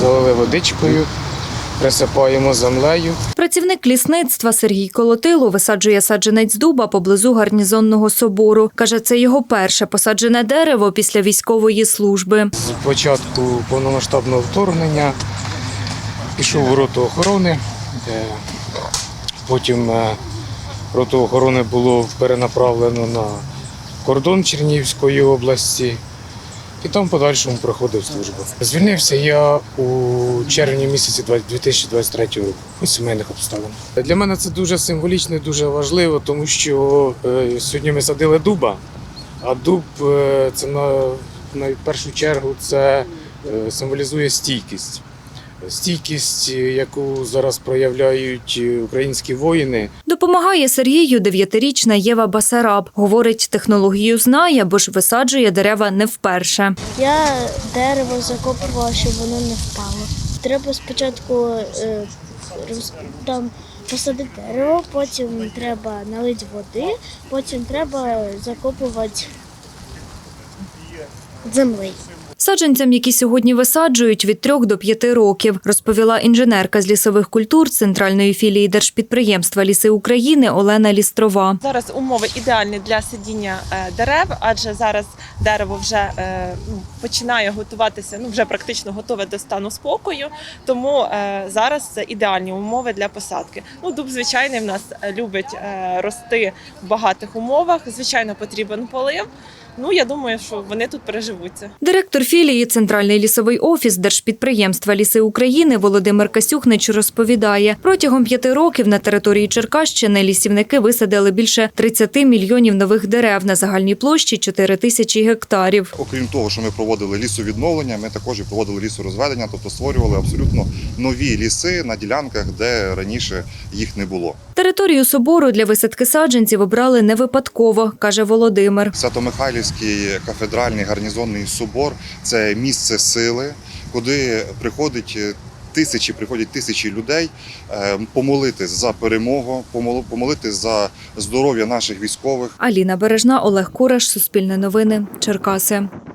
залили водичкою, присипаємо землею. Працівник лісництва Сергій Колотило висаджує саджанець дуба поблизу гарнізонного собору. Каже, це його перше посаджене дерево після військової служби. З початку повномасштабного вторгнення пішов у роту охорони. е, Потім е, роту охорони було перенаправлено на кордон Чернігівської області. І там в подальшому проходив службу. Звільнився я у червні місяці 2023 року у сімейних обставин. Для мене це дуже символічно і дуже важливо, тому що е, сьогодні ми садили дуба, а дуб е, це на, на першу чергу це е, символізує стійкість. Стійкість, е, яку зараз проявляють е, українські воїни, Допомагає Сергію дев'ятирічна Єва Басараб. Говорить, технологію знає, бо ж висаджує дерева не вперше. Я дерево закопувала, щоб воно не впало. Треба спочатку е, роз- там посадити дерево, потім треба налити води, потім треба закопувати землею. Саджанцям, які сьогодні висаджують від 3 до 5 років, розповіла інженерка з лісових культур центральної філії держпідприємства Ліси України Олена Лістрова. Зараз умови ідеальні для сидіння е, дерев, адже зараз дерево вже е, ну, починає готуватися, ну вже практично готове до стану спокою. Тому е, зараз це ідеальні умови для посадки. Ну, дуб звичайний в нас любить рости в багатих умовах. Звичайно, потрібен полив. Ну я думаю, що вони тут переживуться. Директор філії Центральний лісовий офіс держпідприємства Ліси України Володимир Касюхнич розповідає, протягом п'яти років на території Черкащини лісівники висадили більше 30 мільйонів нових дерев на загальній площі 4 тисячі гектарів. Окрім того, що ми проводили лісовідновлення, ми також і проводили лісорозведення, тобто створювали абсолютно нові ліси на ділянках, де раніше їх не було. Територію собору для висадки саджанців обрали не випадково, каже Володимир. Свято-Михайлівський кафедральний гарнізонний собор це місце сили, куди приходить. е, Тисячі приходять тисячі людей помолити за перемогу, помолити за здоров'я наших військових. Аліна Бережна, Олег Кураш, Суспільне новини, Черкаси.